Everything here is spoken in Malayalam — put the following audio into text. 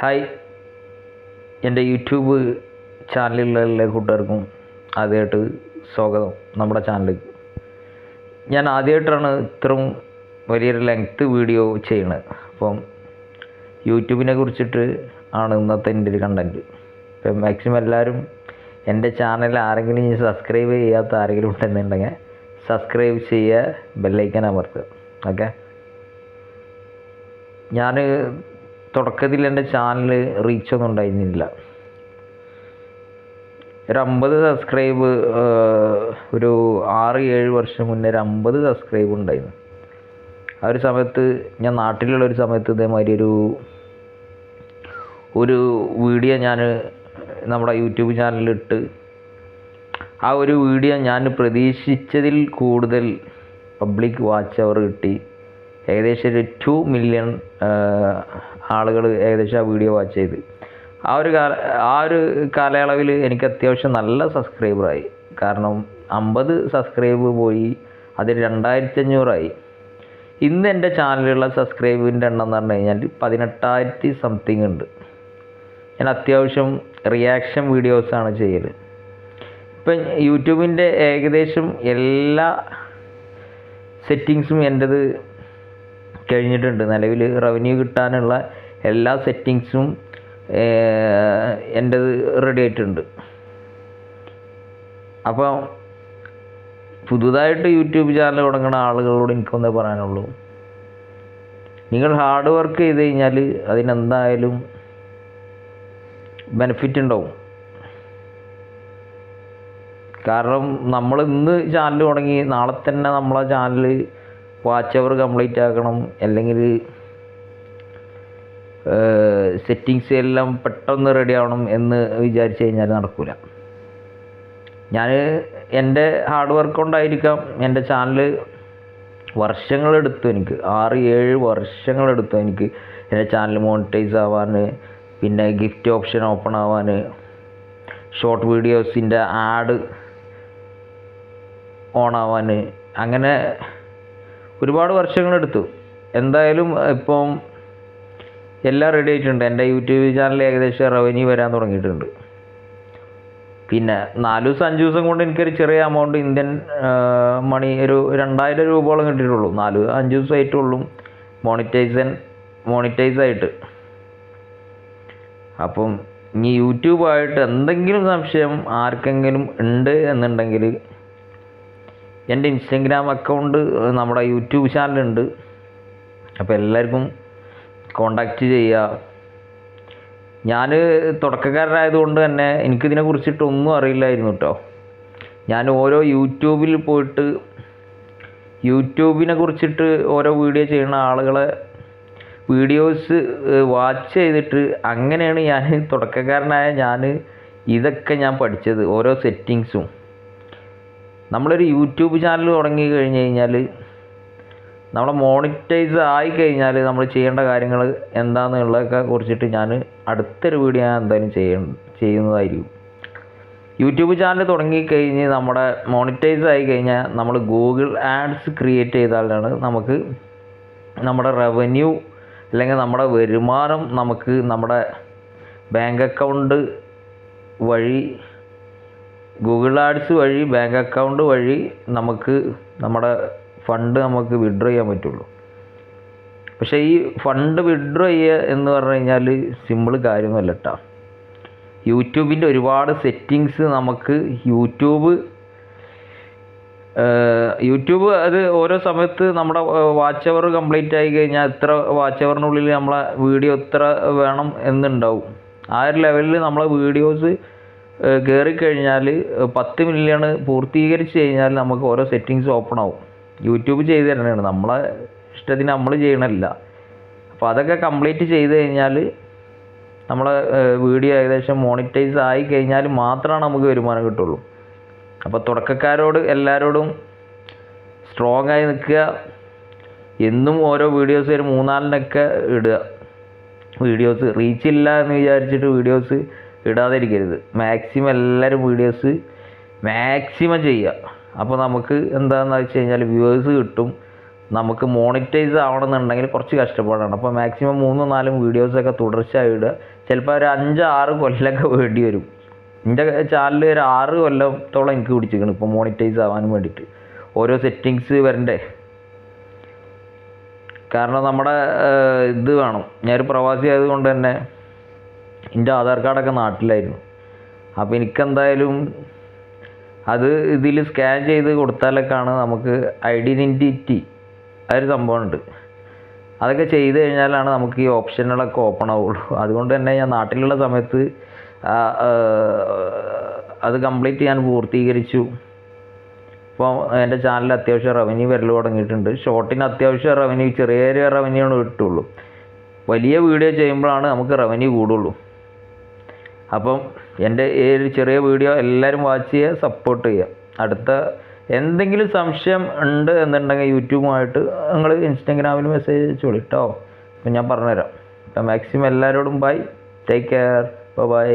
ഹായ് എന്റെ യൂട്യൂബ് ചാനലിലുള്ള കൂട്ടുകാർക്കും ആദ്യമായിട്ട് സ്വാഗതം നമ്മുടെ ചാനലിലേക്ക്. ഞാൻ ആദ്യമായിട്ടാണ് ഇത്രയും വലിയൊരു ലെങ്ത്ത് വീഡിയോ ചെയ്യണത്. അപ്പം യൂട്യൂബിനെ കുറിച്ചിട്ട് ആണ് ഇന്നത്തെ എന്റെ ഒരു കണ്ടന്റ് ഇപ്പം മാക്സിമം എല്ലാവരും എന്റെ ചാനൽ ആരെങ്കിലും സബ്സ്ക്രൈബ് ചെയ്യാത്ത ആരെങ്കിലും ഉണ്ടെന്നുണ്ടെങ്കിൽ സബ്സ്ക്രൈബ് ചെയ്യുക ബെല്ലൈക്കൻ അമർത്തുക. ഓക്കെ ഞാൻ തുടക്കത്തിൽ എന്റെ ചാനൽ റീച്ചൊന്നും ഉണ്ടായിരുന്നില്ല. ഒരു അമ്പത് സബ്സ്ക്രൈബ് ഒരു ആറ് ഏഴ് വർഷം മുന്നേ ഒരു അമ്പത് സബ്സ്ക്രൈബ് ഉണ്ടായിരുന്നു. ആ ഒരു സമയത്ത് ഞാൻ നാട്ടിലുള്ള ഒരു സമയത്ത് ഇതേമാതിരി ഒരു ഒരു വീഡിയോ ഞാൻ നമ്മുടെ യൂട്യൂബ് ചാനലിലിട്ട് ആ ഒരു വീഡിയോ ഞാൻ പ്രതീക്ഷിച്ചതിൽ കൂടുതൽ പബ്ലിക് വാച്ച് അവർ കിട്ടി. ഏകദേശം ഒരു ടു മില്യൺ ആളുകൾ ഏകദേശം ആ വീഡിയോ വാച്ച് ചെയ്ത്. ആ ഒരു കാല ആ ഒരു കാലയളവിൽ എനിക്ക് അത്യാവശ്യം നല്ല സബ്സ്ക്രൈബറായി കാരണം അമ്പത് സബ്സ്ക്രൈബ് പോയി അതിൽ രണ്ടായിരത്തി അഞ്ഞൂറായി ഇന്ന് എന്റെ ചാനലിലുള്ള സബ്സ്ക്രൈബിന്റെ എണ്ണം എന്ന് പറഞ്ഞു കഴിഞ്ഞാൽ പതിനെട്ടായിരത്തി സംതിങ് ഉണ്ട്. ഞാൻ അത്യാവശ്യം റിയാക്ഷൻ വീഡിയോസാണ് ചെയ്യൽ ഇപ്പം യൂട്യൂബിന്റെ ഏകദേശം എല്ലാ സെറ്റിങ്സും എന്റെത് കഴിഞ്ഞിട്ടുണ്ട്. നിലവിൽ റവന്യൂ കിട്ടാനുള്ള എല്ലാ സെറ്റിങ്സും എന്റെത് റെഡി ആയിട്ടുണ്ട്. അപ്പോൾ പുതുതായിട്ട് യൂട്യൂബ് ചാനൽ തുടങ്ങുന്ന ആളുകളോട് എനിക്കൊന്നേ പറയാനുള്ളൂ. നിങ്ങൾ ഹാർഡ് വർക്ക് ചെയ്ത് കഴിഞ്ഞാൽ അതിനെന്തായാലും ബെനിഫിറ്റ് ഉണ്ടാവും. കാരണം നമ്മൾ ഇന്ന് ചാനൽ തുടങ്ങി നാളെ തന്നെ നമ്മളെ ചാനൽ വാച്ച് അവർ കംപ്ലീറ്റ് ആക്കണം. അല്ലെങ്കിൽ സെറ്റിങ്സ് എല്ലാം പെട്ടെന്ന് റെഡി ആവണം എന്ന് വിചാരിച്ചു കഴിഞ്ഞാൽ നടക്കില്ല ഞാൻ എന്റെ ഹാർഡ് വർക്ക് കൊണ്ടായിരിക്കാം എന്റെ ചാനൽ വർഷങ്ങളെടുത്തു എനിക്ക്. ആറ് ഏഴ് വർഷങ്ങളെടുത്തു എനിക്ക് എന്റെ ചാനൽ മോണിറ്റൈസ് ആവാൻ പിന്നെ ഗിഫ്റ്റ് ഓപ്ഷൻ ഓപ്പൺ ആവാൻ ഷോർട്ട് വീഡിയോസിന്റെ ആഡ് ഓൺ ആവാൻ അങ്ങനെ ഒരുപാട് വർഷങ്ങളെടുത്തു. എന്തായാലും ഇപ്പം എല്ലാം റെഡി ആയിട്ടുണ്ട്. എന്റെ യൂട്യൂബ് ചാനൽ ഏകദേശം റവന്യൂ വരാൻ തുടങ്ങിയിട്ടുണ്ട്. പിന്നെ നാല് ദിവസം അഞ്ച് ദിവസം കൊണ്ട് എനിക്കൊരു ചെറിയ എമൗണ്ട് ഇന്ത്യൻ മണി ഒരു രണ്ടായിരം രൂപയോളം കിട്ടിയിട്ടുള്ളൂ. നാല് അഞ്ച് ദിവസമായിട്ടുള്ളൂ മോണിറ്റൈസൻ മോണിറ്റൈസ് ആയിട്ട്. അപ്പം ഇനി യൂട്യൂബായിട്ട് എന്തെങ്കിലും സംശയം ആർക്കെങ്കിലും ഉണ്ട് എന്നുണ്ടെങ്കിൽ എന്റെ ഇൻസ്റ്റഗ്രാം അക്കൗണ്ട് നമ്മുടെ യൂട്യൂബ് ചാനലുണ്ട്. അപ്പോൾ എല്ലാവർക്കും കോണ്ടാക്റ്റ് ചെയ്യുക. ഞാൻ തുടക്കക്കാരനായതുകൊണ്ട് തന്നെ എനിക്കിതിനെ കുറിച്ചിട്ടൊന്നും അറിയില്ലായിരുന്നു കേട്ടോ. ഞാൻ ഓരോ യൂട്യൂബിൽ പോയിട്ട് യൂട്യൂബിനെ കുറിച്ചിട്ട് ഓരോ വീഡിയോ ചെയ്യുന്ന ആളുകളെ വീഡിയോസ് വാച്ച് ചെയ്തിട്ട് അങ്ങനെയാണ് ഞാൻ തുടക്കക്കാരനായ ഞാൻ ഇതൊക്കെ ഞാൻ പഠിച്ചത് ഓരോ സെറ്റിങ്സും നമ്മളൊരു യൂട്യൂബ് ചാനൽ തുടങ്ങി കഴിഞ്ഞ് കഴിഞ്ഞാൽ നമ്മളെ മോണിറ്റൈസ് ആയി കഴിഞ്ഞാൽ നമ്മൾ ചെയ്യേണ്ട കാര്യങ്ങൾ എന്താണെന്നുള്ളതൊക്കെ കുറിച്ചിട്ട് ഞാൻ അടുത്തൊരു വീഡിയോ ഞാൻ എന്തായാലും ചെയ്യ ചെയ്യുന്നതായിരിക്കും. യൂട്യൂബ് ചാനൽ തുടങ്ങിക്കഴിഞ്ഞ് നമ്മുടെ മോണിറ്റൈസ് ആയി കഴിഞ്ഞാൽ നമ്മൾ ഗൂഗിൾ ആഡ്സ് ക്രിയേറ്റ് ചെയ്താലാണ് നമുക്ക് നമ്മുടെ റവന്യൂ അല്ലെങ്കിൽ നമ്മുടെ വരുമാനം നമുക്ക് നമ്മുടെ ബാങ്ക് അക്കൗണ്ട് വഴി ഗൂഗിൾ ആഡ്സ് വഴി ബാങ്ക് അക്കൗണ്ട് വഴി നമുക്ക് നമ്മുടെ ഫണ്ട് നമുക്ക് വിഡ്രോ ചെയ്യാൻ പറ്റുള്ളൂ. പക്ഷേ ഈ ഫണ്ട് വിഡ്രോ ചെയ്യുക എന്ന് പറഞ്ഞു കഴിഞ്ഞാൽ സിമ്പിൾ കാര്യമൊന്നുമല്ല കേട്ടോ യൂട്യൂബിന്റെ ഒരുപാട് സെറ്റിങ്സ് നമുക്ക് യൂട്യൂബ് യൂട്യൂബ് അത് ഓരോ സമയത്ത് നമ്മുടെ വാച്ച് അവർ കംപ്ലീറ്റ് ആയി കഴിഞ്ഞാൽ എത്ര വാച്ച് അവറിനുള്ളിൽ നമ്മളെ വീഡിയോ എത്ര വേണം എന്നുണ്ടാവും. ആ ഒരു ലെവലിൽ നമ്മളെ വീഡിയോസ് കയറിക്കഴിഞ്ഞാൽ പത്ത് മില്യൺ പൂർത്തീകരിച്ച് കഴിഞ്ഞാൽ നമുക്ക് ഓരോ സെറ്റിങ്സ് ഓപ്പൺ ആവും. യൂട്യൂബ് ചെയ്ത് തരണതാണ് നമ്മളെ ഇഷ്ടത്തിന് നമ്മൾ ചെയ്യണമല്ല അപ്പോൾ അതൊക്കെ കംപ്ലീറ്റ് ചെയ്ത് കഴിഞ്ഞാൽ നമ്മളെ വീഡിയോ ഏകദേശം മോണിറ്റൈസ് ആയി കഴിഞ്ഞാൽ മാത്രമാണ് നമുക്ക് വരുമാനം കിട്ടുള്ളൂ. അപ്പോൾ തുടക്കക്കാരോട് എല്ലാവരോടും സ്ട്രോങ് ആയി നിൽക്കുക എന്നും ഓരോ വീഡിയോസ് ഒരു മൂന്നാലിനൊക്കെ ഇടുക. വീഡിയോസ് റീച്ചില്ല എന്ന് വിചാരിച്ചിട്ട് വീഡിയോസ് ഇടാതിരിക്കരുത്. മാക്സിമം എല്ലാവരും വീഡിയോസ് മാക്സിമം ചെയ്യുക. അപ്പോൾ നമുക്ക് എന്താണെന്ന് വെച്ച് കഴിഞ്ഞാൽ വ്യൂവേഴ്സ് കിട്ടും. നമുക്ക് മോണിറ്റൈസ് ആവണമെന്നുണ്ടെങ്കിൽ കുറച്ച് കഷ്ടപ്പാടാണ്. അപ്പോൾ മാക്സിമം മൂന്നും നാലും വീഡിയോസൊക്കെ തുടർച്ചയായി ഇടുക. ചിലപ്പോൾ ഒരു അഞ്ച് ആറ് കൊല്ലമൊക്കെ വേണ്ടി വരും. എന്റെ ചാനലിൽ ഒരു ആറ് കൊല്ലത്തോളം എനിക്ക് പിടിച്ചിരിക്കണം ഇപ്പോൾ മോണിറ്റൈസ് ആവാൻ വേണ്ടിയിട്ട്. ഓരോ സെറ്റിങ്സ് വരണ്ടേ? കാരണം നമ്മുടെ ഇത് വേണം. ഞാനൊരു പ്രവാസി ആയതുകൊണ്ട് തന്നെ എന്റെ ആധാർ കാർഡൊക്കെ നാട്ടിലായിരുന്നു. അപ്പോൾ എനിക്കെന്തായാലും അത് ഇതിൽ സ്കാൻ ചെയ്ത് കൊടുത്താലൊക്കെയാണ് നമുക്ക് ഐഡന്റിറ്റി ആ ഒരു സംഭവമുണ്ട്. അതൊക്കെ ചെയ്ത് കഴിഞ്ഞാലാണ് നമുക്ക് ഈ ഓപ്ഷനുകളൊക്കെ ഓപ്പൺ ആവുള്ളൂ. അതുകൊണ്ട് തന്നെ ഞാൻ നാട്ടിലുള്ള സമയത്ത് അത് കംപ്ലീറ്റ് ചെയ്യാൻ പൂർത്തീകരിച്ചു. ഇപ്പോൾ എന്റെ ചാനലിൽ അത്യാവശ്യം റവന്യൂ വരൽ തുടങ്ങിയിട്ടുണ്ട്. ഷോർട്ടിന് അത്യാവശ്യം റവന്യൂ ചെറിയ ചെറിയ റവന്യൂ ആണ് കിട്ടുള്ളൂ. വലിയ വീഡിയോ ചെയ്യുമ്പോഴാണ് നമുക്ക് റവന്യൂ കൂടുള്ളൂ. അപ്പം എന്റെ ഈ ഒരു ചെറിയ വീഡിയോ എല്ലാവരും വാച്ച് ചെയ്യുക സപ്പോർട്ട് ചെയ്യുക. അടുത്ത എന്തെങ്കിലും സംശയം ഉണ്ട് എന്നുണ്ടെങ്കിൽ യൂട്യൂബുമായിട്ട് നിങ്ങൾ ഇൻസ്റ്റഗ്രാമിൽ മെസ്സേജ് അയച്ചോളൂ കേട്ടോ അപ്പം ഞാൻ പറഞ്ഞുതരാം. അപ്പം മാക്സിമം എല്ലാവരോടും ബൈ ടേക്ക് കെയർ ബൈ